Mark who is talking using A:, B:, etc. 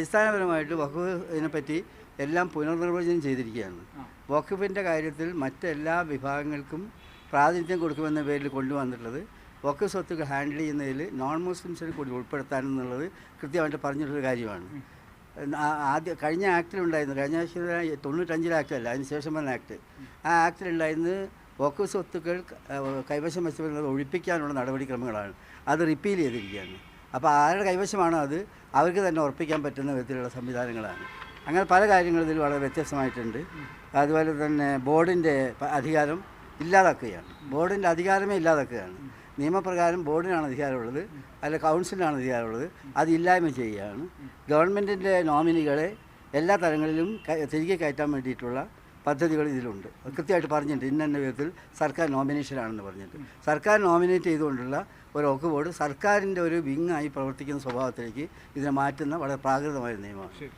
A: അടിസ്ഥാനപരമായിട്ട് വഖഫിനെ പറ്റി എല്ലാം പുനർനിർവചനം ചെയ്തിരിക്കുകയാണ്. വഖഫിന്റെ കാര്യത്തിൽ മറ്റെല്ലാ വിഭാഗങ്ങൾക്കും പ്രാതിനിധ്യം കൊടുക്കുമെന്ന പേരിൽ കൊണ്ടുവന്നിട്ടുള്ളത് വഖഫ് സ്വത്തുക്കൾ ഹാൻഡിൽ ചെയ്യുന്നതിൽ നോൺ മുസ്ലിംസിനെ കൂടി ഉൾപ്പെടുത്താനെന്നുള്ളത് കൃത്യമായിട്ട് പറഞ്ഞിട്ടൊരു കാര്യമാണ്. ആദ്യം കഴിഞ്ഞ ആക്ടിലുണ്ടായിരുന്നു കഴിഞ്ഞ ആഴ്ച തൊണ്ണൂറ്റഞ്ചിലെ ആക്ട് അതിന് ശേഷം വന്ന ആക്ട്. ആ ആക്ടിലുണ്ടായിരുന്നത് വഖഫ് സ്വത്തുക്കൾ കൈവശം വെച്ചവരുന്നത് ഒഴിപ്പിക്കാനുള്ള നടപടിക്രമങ്ങളാണ്. അത് റിപ്പീൽ ചെയ്തിരിക്കുകയാണ്. അപ്പോൾ ആരുടെ കൈവശമാണോ അത് അവർക്ക് തന്നെ ഉറപ്പിക്കാൻ പറ്റുന്ന വിധത്തിലുള്ള സംവിധാനങ്ങളാണ്. അങ്ങനെ പല കാര്യങ്ങളും ഇതിൽ വളരെ വ്യത്യസ്തമായിട്ടുണ്ട്. അതുപോലെ തന്നെ ബോർഡിന്റെ അധികാരം ഇല്ലാതാക്കുകയാണ്. ബോർഡിന്റെ അധികാരമേ ഇല്ലാതാക്കുകയാണ്. നിയമപ്രകാരം ബോർഡിനാണ് അധികാരമുള്ളത് അല്ല കൗൺസിലിനാണ് അധികാരമുള്ളത്. അത് ഇല്ലായ്മ ചെയ്യുകയാണ്. ഗവൺമെന്റിന്റെ നോമിനികളെ എല്ലാ തലങ്ങളിലും തിരികെ കയറ്റാൻ വേണ്ടിയിട്ടുള്ള പദ്ധതികൾ ഇതിലുണ്ട്. കൃത്യമായിട്ട് പറഞ്ഞിട്ടുണ്ട്. ഇന്ന വിധത്തിൽ സർക്കാർ നോമിനേഷനാണെന്ന് പറഞ്ഞിട്ട്. സർക്കാർ നോമിനേറ്റ് ചെയ്തുകൊണ്ടുള്ള ഒരു ഒക്ക് ബോർഡ് സർക്കാരിന്റെ ഒരു വിങ്ങായി പ്രവർത്തിക്കുന്ന സ്വഭാവത്തിലേക്ക് ഇതിനെ മാറ്റുന്ന വളരെ പ്രാകൃതമായ നിയമമാണ്.